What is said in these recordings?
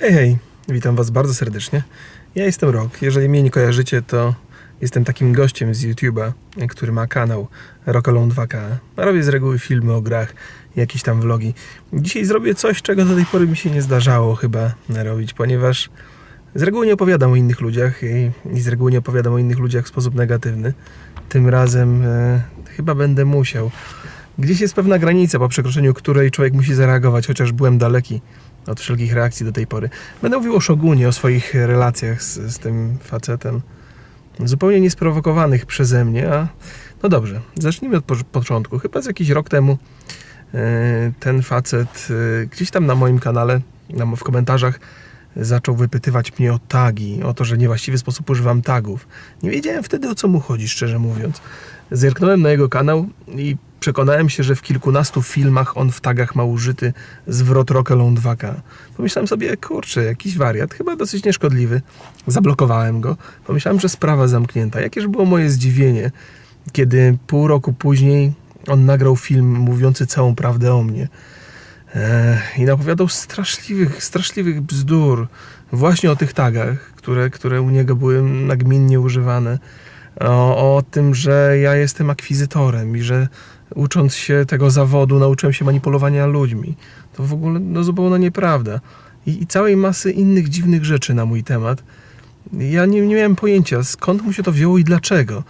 Hej, hej, witam Was bardzo serdecznie. Ja jestem Rok. Jeżeli mnie nie kojarzycie, to jestem takim gościem z YouTube'a, który ma kanał Rockalone 2K. Robię z reguły filmy o grach, jakieś tam vlogi. Dzisiaj zrobię coś, czego do tej pory mi się nie zdarzało chyba robić, ponieważ z reguły nie opowiadam o innych ludziach i, i z reguły nie opowiadam o innych ludziach w sposób negatywny. Tym razem e, chyba będę musiał. Gdzieś jest pewna granica, po przekroczeniu której człowiek musi zareagować, chociaż byłem daleki od wszelkich reakcji do tej pory. Będę mówił o Szogunie, o swoich relacjach z, z tym facetem, zupełnie niesprowokowanych przeze mnie, a no dobrze, zacznijmy od po- początku. Chyba z jakiś rok temu e, ten facet e, gdzieś tam na moim kanale, na, w komentarzach zaczął wypytywać mnie o tagi, o to, że niewłaściwy sposób używam tagów. Nie wiedziałem wtedy o co mu chodzi, szczerze mówiąc. Zerknąłem na jego kanał i przekonałem się, że w kilkunastu filmach on w tagach ma użyty zwrot Rockalone 2K. Pomyślałem sobie, kurczę, jakiś wariat, chyba dosyć nieszkodliwy. Zablokowałem go. Pomyślałem, że sprawa zamknięta. Jakież było moje zdziwienie, kiedy pół roku później on nagrał film mówiący całą prawdę o mnie. Ech, I napowiadał straszliwych, straszliwych bzdur właśnie o tych tagach, które, które u niego były nagminnie używane. O, o tym, że ja jestem akwizytorem i że ucząc się tego zawodu nauczyłem się manipulowania ludźmi. To w ogóle no, zupełna nieprawda. I, I całej masy innych dziwnych rzeczy na mój temat. Ja nie, nie miałem pojęcia, skąd mu się to wzięło i dlaczego.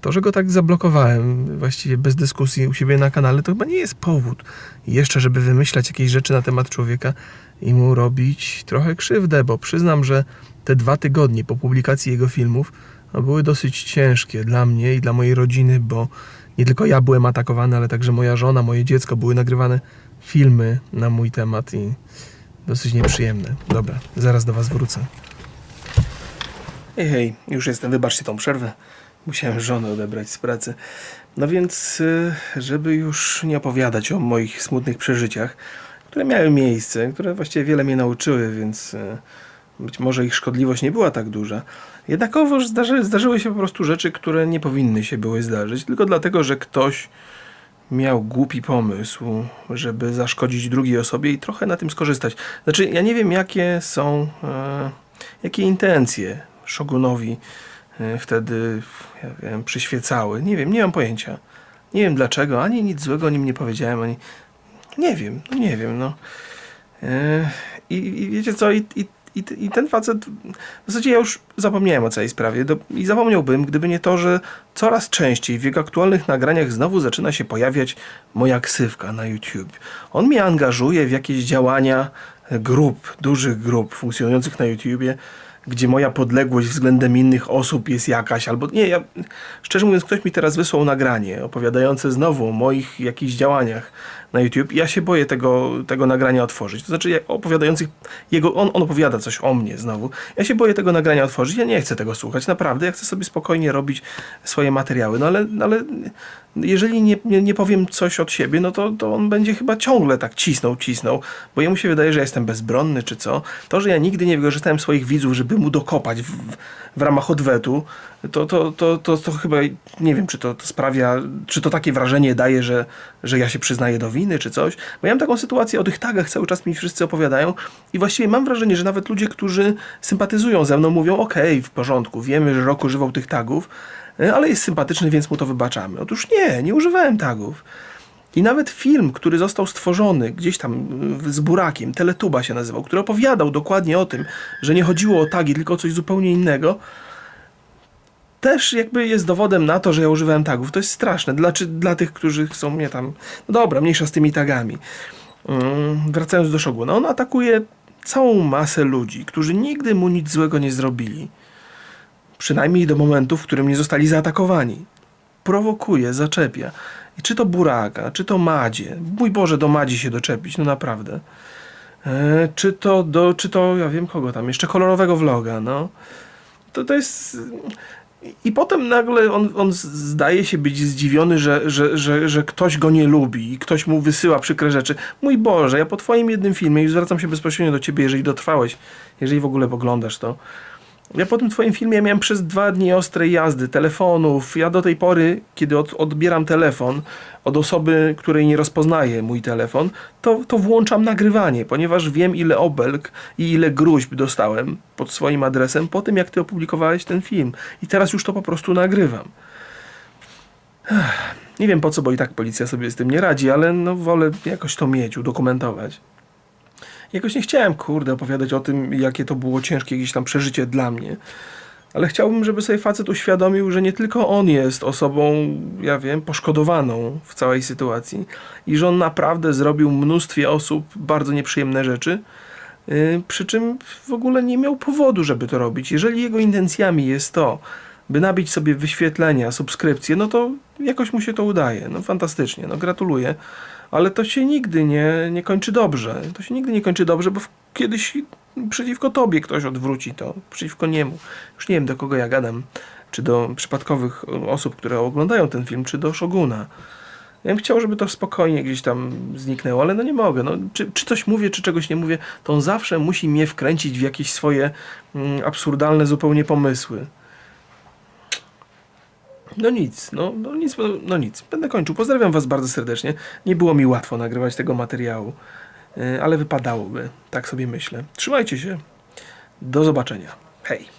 To, że go tak zablokowałem, właściwie bez dyskusji u siebie na kanale, to chyba nie jest powód jeszcze, żeby wymyślać jakieś rzeczy na temat człowieka i mu robić trochę krzywdę, bo przyznam, że te dwa tygodnie po publikacji jego filmów no, były dosyć ciężkie dla mnie i dla mojej rodziny, bo nie tylko ja byłem atakowany, ale także moja żona, moje dziecko, były nagrywane filmy na mój temat i dosyć nieprzyjemne. Dobra, zaraz do Was wrócę. Hej, hej, już jestem, wybaczcie tą przerwę. Musiałem żonę odebrać z pracy. No więc, y, żeby już nie opowiadać o moich smutnych przeżyciach, które miały miejsce, które właściwie wiele mnie nauczyły, więc y, być może ich szkodliwość nie była tak duża. Jednakowoż zdarzy, zdarzyły się po prostu rzeczy, które nie powinny się były zdarzyć, tylko dlatego, że ktoś miał głupi pomysł, żeby zaszkodzić drugiej osobie i trochę na tym skorzystać. Znaczy, ja nie wiem, jakie są, e, jakie intencje Shogunowi e, wtedy, ja wiem, przyświecały. Nie wiem, nie mam pojęcia. Nie wiem dlaczego, ani nic złego o nim nie powiedziałem, ani... Nie wiem, no nie wiem, no. E, I, i wiecie co, i, i, i, i ten facet, w zasadzie ja już zapomniałem o całej sprawie do, i zapomniałbym, gdyby nie to, że coraz częściej w jego aktualnych nagraniach znowu zaczyna się pojawiać moja ksywka na YouTube. On mnie angażuje w jakieś działania grup, dużych grup funkcjonujących na YouTubie, gdzie moja podległość względem innych osób jest jakaś, albo nie, ja, szczerze mówiąc, ktoś mi teraz wysłał nagranie opowiadające znowu o moich jakichś działaniach na YouTube. Ja się boję tego, tego nagrania otworzyć. To znaczy, opowiadających, jego, on, on opowiada coś o mnie znowu. Ja się boję tego nagrania otworzyć. Ja nie chcę tego słuchać, naprawdę. Ja chcę sobie spokojnie robić swoje materiały. No ale, ale jeżeli nie, nie, nie powiem coś od siebie, no to, to on będzie chyba ciągle tak cisnął, cisnął, bo jemu się wydaje, że ja jestem bezbronny, czy co. To, że ja nigdy nie wykorzystałem swoich widzów, żeby mu dokopać w, w ramach odwetu, to, to, to, to, to chyba nie wiem, czy to, to sprawia, czy to takie wrażenie daje, że, że ja się przyznaję do winy, czy coś. Bo ja mam taką sytuację, o tych tagach cały czas mi wszyscy opowiadają i właściwie mam wrażenie, że nawet ludzie, którzy sympatyzują ze mną, mówią, okej, w porządku, wiemy, że Rok używał tych tagów, e, ale jest sympatyczny, więc mu to wybaczamy. Otóż nie, nie używałem tagów. I nawet film, który został stworzony gdzieś tam y, z burakiem, Teletuba się nazywał, który opowiadał dokładnie o tym, że nie chodziło o tagi, tylko o coś zupełnie innego, też jakby jest dowodem na to, że ja używałem tagów. To jest straszne. Dla, czy, dla tych, którzy chcą mnie tam. No dobra, mniejsza z tymi tagami. Mm, wracając do Shoguna, on atakuje całą masę ludzi, którzy nigdy mu nic złego nie zrobili. Przynajmniej do momentu, w którym nie zostali zaatakowani. Prowokuje, zaczepia. I czy to Buraka, czy to Madzie. Mój Boże, do Madzi się doczepić, no naprawdę. E, czy to do, czy to, ja wiem kogo tam, jeszcze kolorowego vloga, no. To, to jest... I potem nagle on, on zdaje się być zdziwiony, że, że, że, że ktoś go nie lubi i ktoś mu wysyła przykre rzeczy. Mój Boże, ja po twoim jednym filmie, i zwracam się bezpośrednio do ciebie, jeżeli dotrwałeś, jeżeli w ogóle oglądasz to, Ja po tym twoim filmie miałem przez dwa dni ostrej jazdy, telefonów. Ja do tej pory, kiedy od, odbieram telefon od osoby, której nie rozpoznaje mój telefon, to, to włączam nagrywanie, ponieważ wiem ile obelg i ile gruźb dostałem pod swoim adresem po tym, jak ty opublikowałeś ten film. I teraz już to po prostu nagrywam. Nie wiem po co, bo i tak policja sobie z tym nie radzi, ale no wolę jakoś to mieć, udokumentować. Jakoś nie chciałem, kurde, opowiadać o tym, jakie to było ciężkie gdzieś tam przeżycie dla mnie. Ale chciałbym, żeby sobie facet uświadomił, że nie tylko on jest osobą, ja wiem, poszkodowaną w całej sytuacji i że on naprawdę zrobił mnóstwie osób bardzo nieprzyjemne rzeczy, yy, przy czym w ogóle nie miał powodu, żeby to robić. Jeżeli jego intencjami jest to, by nabić sobie wyświetlenia, subskrypcje, no to jakoś mu się to udaje. No fantastycznie, no gratuluję. Ale to się nigdy nie, nie kończy dobrze. To się nigdy nie kończy dobrze, bo kiedyś przeciwko tobie ktoś odwróci to, przeciwko niemu. Już nie wiem, do kogo ja gadam. Czy do przypadkowych osób, które oglądają ten film, czy do Szoguna. Ja bym chciał, żeby to spokojnie gdzieś tam zniknęło, ale no nie mogę. No, czy, czy coś mówię, czy czegoś nie mówię, to on zawsze musi mnie wkręcić w jakieś swoje mm, absurdalne zupełnie pomysły. No nic, no, no nic, no nic. Będę kończył. Pozdrawiam Was bardzo serdecznie. Nie było mi łatwo nagrywać tego materiału, yy, ale wypadałoby, tak sobie myślę. Trzymajcie się. Do zobaczenia. Hej.